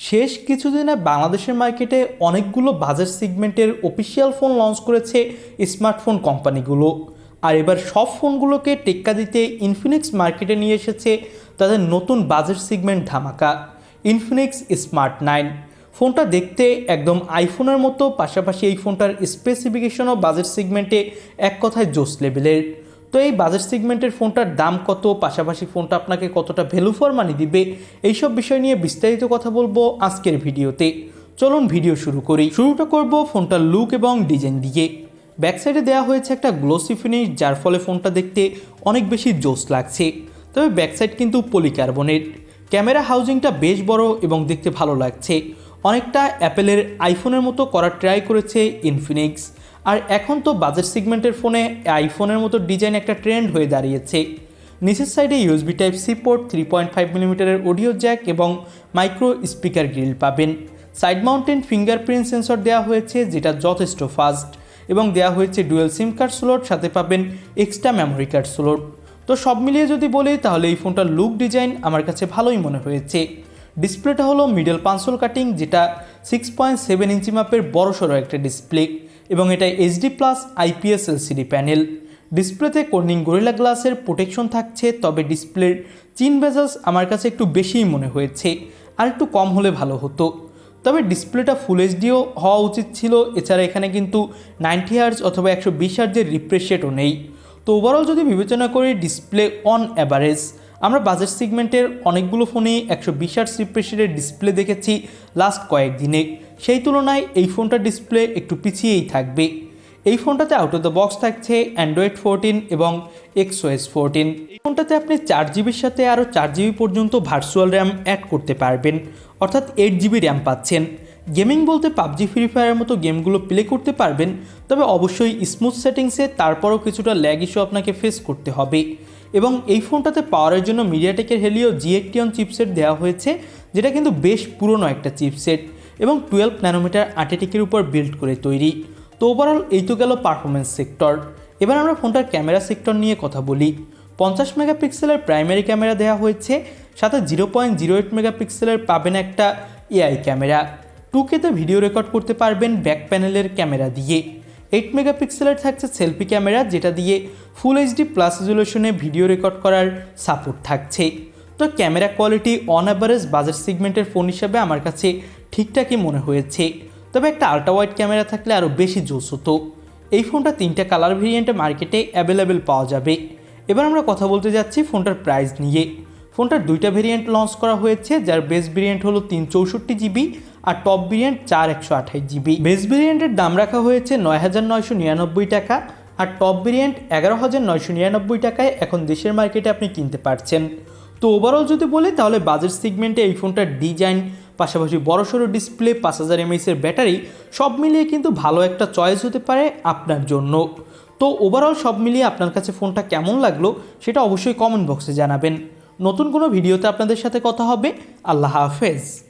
শেষ কিছুদিনে বাংলাদেশের মার্কেটে অনেকগুলো বাজার সেগমেন্টের অফিসিয়াল ফোন লঞ্চ করেছে স্মার্টফোন কোম্পানিগুলো আর এবার সব ফোনগুলোকে টেক্কা দিতে ইনফিনিক্স মার্কেটে নিয়ে এসেছে তাদের নতুন বাজার সেগমেন্ট ধামাকা ইনফিনিক্স স্মার্ট নাইন ফোনটা দেখতে একদম আইফোনের মতো, পাশাপাশি এই ফোনটার স্পেসিফিকেশনও বাজেট সেগমেন্টে এক কথায় জোস লেভেলের তো এই বাজেট সেগমেন্টের ফোনটার দাম কত? পাশাপাশি ফোনটা আপনাকে কতটা ভ্যালু ফর মানি দিবে? এইসব বিষয় নিয়ে বিস্তারিত কথা বলব আজকের ভিডিওতে। চলুন ভিডিও শুরু করি। শুরুটা করব ফোনটার লুক এবং ডিজাইন দিয়ে। ব্যাক সাইডে দেওয়া হয়েছে একটা গ্লোসি ফিনিশ যার ফলে ফোনটা দেখতে অনেক বেশি জোস লাগছে। তবে ব্যাক সাইড কিন্তু পলিকার্বনেট ক্যামেরা হাউজিংটা বেশ বড় এবং দেখতে ভালো লাগছে। অনেকটা অ্যাপেলের আইফোনের মতো করার ট্রাই করেছে ইনফিনিক্স আর এখন তো বাজেট সেগমেন্টের ফোনে আইফোনের মতো ডিজাইন একটা ট্রেন্ড হয়ে দাঁড়িয়েছে। নিচের সাইডে USB type C port three point five মিলিমিটারের অডিও জ্যাক এবং মাইক্রো স্পিকার গ্রিল পাবেন। সাইড মাউন্টেন ফিঙ্গারপ্রিন্ট সেন্সর দেওয়া হয়েছে, যেটা যথেষ্ট ফাস্ট এবং দেওয়া হয়েছে ডুয়েল সিম কার্ড স্লট সাথে পাবেন এক্সট্রা মেমোরি কার্ড স্লট তো সব মিলিয়ে যদি বলি, তাহলে এই ফোনটার লুক ডিজাইন আমার কাছে ভালোই মনে হয়েছে। ডিসপ্লেটা হলো মিডল পাঁচশোল কাটিং যেটা সিক্স পয়েন্ট সেভেন ইঞ্চি মাপের বড়সড় একটা ডিসপ্লে এবং এটা HD plus IPS LCD panel ডিসপ্লেতে কর্নিং গরিলা গ্লাসের প্রোটেকশন থাকছে, তবে ডিসপ্লের চিন বেজালস আমার কাছে একটু বেশিই মনে হয়েছে, আর একটু কম হলে ভালো হতো। তবে ডিসপ্লেটা ফুল এইচডিও হওয়া উচিত ছিল, এছাড়া এখানে কিন্তু নাইনটি হার্জ অথবা একশো বিশ হার্জের রিফ্রেশ রেটও নেই। তো ওভারঅল যদি বিবেচনা করি ডিসপ্লে অন অ্যাভারেজ আমরা বাজেট সিগমেন্টের অনেকগুলো ফোনেই একশো বিশ রিফ্রেশ রেটের ডিসপ্লে দেখেছি লাস্ট কয়েকদিনে। সেই তুলনায় এই ফোনটার ডিসপ্লে একটু পিছিয়েই থাকবে। এই ফোনটাতে আউট অফ দ্য বক্স থাকছে অ্যান্ড্রয়েড ফোরটিন এবং এক্সওএস ফোরটিন এই ফোনটাতে আপনি চার জিবির সাথে আরও চার জিবি পর্যন্ত ভার্চুয়াল র্যাম অ্যাড করতে পারবেন, অর্থাৎ এইট জিবি র্যাম পাচ্ছেন। গেমিং বলতে পাবজি ফ্রি ফায়ারের মতো গেমগুলো প্লে করতে পারবেন, তবে অবশ্যই স্মুথ সেটিংসে তারপরও কিছুটা ল্যাগ ইস্যু আপনাকে ফেস করতে হবে। এবং এই ফোনটাতে পাওয়ারের জন্য মিডিয়াটেকের হেলিও জি জিএকটিয়ন চিপসেট দেওয়া হয়েছে, যেটা কিন্তু বেশ পুরনো একটা চিপসেট এবং টুয়েলভ ন্যানোমিটার আর্টেটিকের উপর বিল্ড করে তৈরি। তো ওভারঅল এই তো গেল পারফরমেন্স সেক্টর এবার আমরা ফোনটার ক্যামেরা সেক্টর নিয়ে কথা বলি। পঞ্চাশ মেগাপিক্সেলের প্রাইমারি ক্যামেরা দেওয়া হয়েছে, সাথে জিরো পয়েন্ট জিরো এইট মেগাপিক্সেলের পাবেন একটা এআই ক্যামেরা টু কেতে ভিডিও রেকর্ড করতে পারবেন ব্যাক প্যানেলের ক্যামেরা দিয়ে। এইট মেগাপিক্সেলের থাকছে সেলফি ক্যামেরা যেটা দিয়ে ফুল এইচডি প্লাস রেজুলেশনে ভিডিও রেকর্ড করার সাপোর্ট থাকছে। তো camera quality on average budget সিগমেন্টের phone হিসাবে আমার কাছে ঠিকঠাকই মনে হয়েছে। তবে একটা আল্ট্রা ওয়াইড ক্যামেরা থাকলে আরও বেশি জোস হতো। এই ফোনটা তিনটা কালার ভেরিয়েন্টে মার্কেটে অ্যাভেলেবেল পাওয়া যাবে। এবার আমরা কথা বলতে যাচ্ছি ফোনটার প্রাইস নিয়ে। ফোনটার দুইটা ভেরিয়েন্ট লঞ্চ করা হয়েছে, যার বেস ভেরিয়েন্ট হলো তিন চৌষট্টি জিবি আর টপ ভেরিয়েন্ট চার একশো আঠাশ জিবি বেস ভেরিয়েন্টের দাম রাখা হয়েছে নয় হাজার নয়শো নিরানব্বই টাকা আর টপ ভেরিয়েন্ট এগারো হাজার নয়শো নিরানব্বই টাকায় এখন দেশের মার্কেটে আপনি কিনতে পারছেন। তো ওভারঅল যদি বলি, তাহলে বাজেট সিগমেন্টে এই ফোনটার ডিজাইন পাশাপাশি বড়সড় ডিসপ্লে পাঁচ হাজার এমএসের ব্যাটারি সব মিলিয়ে কিন্তু ভালো একটা চয়েস হতে পারে আপনার জন্য। তো ওভারঅল সব মিলিয়ে আপনার কাছে ফোনটা কেমন লাগল, সেটা অবশ্যই কমেন্ট বক্সে জানাবেন। নতুন কোনো ভিডিওতে আপনাদের সাথে কথা হবে। আল্লাহ হাফেজ।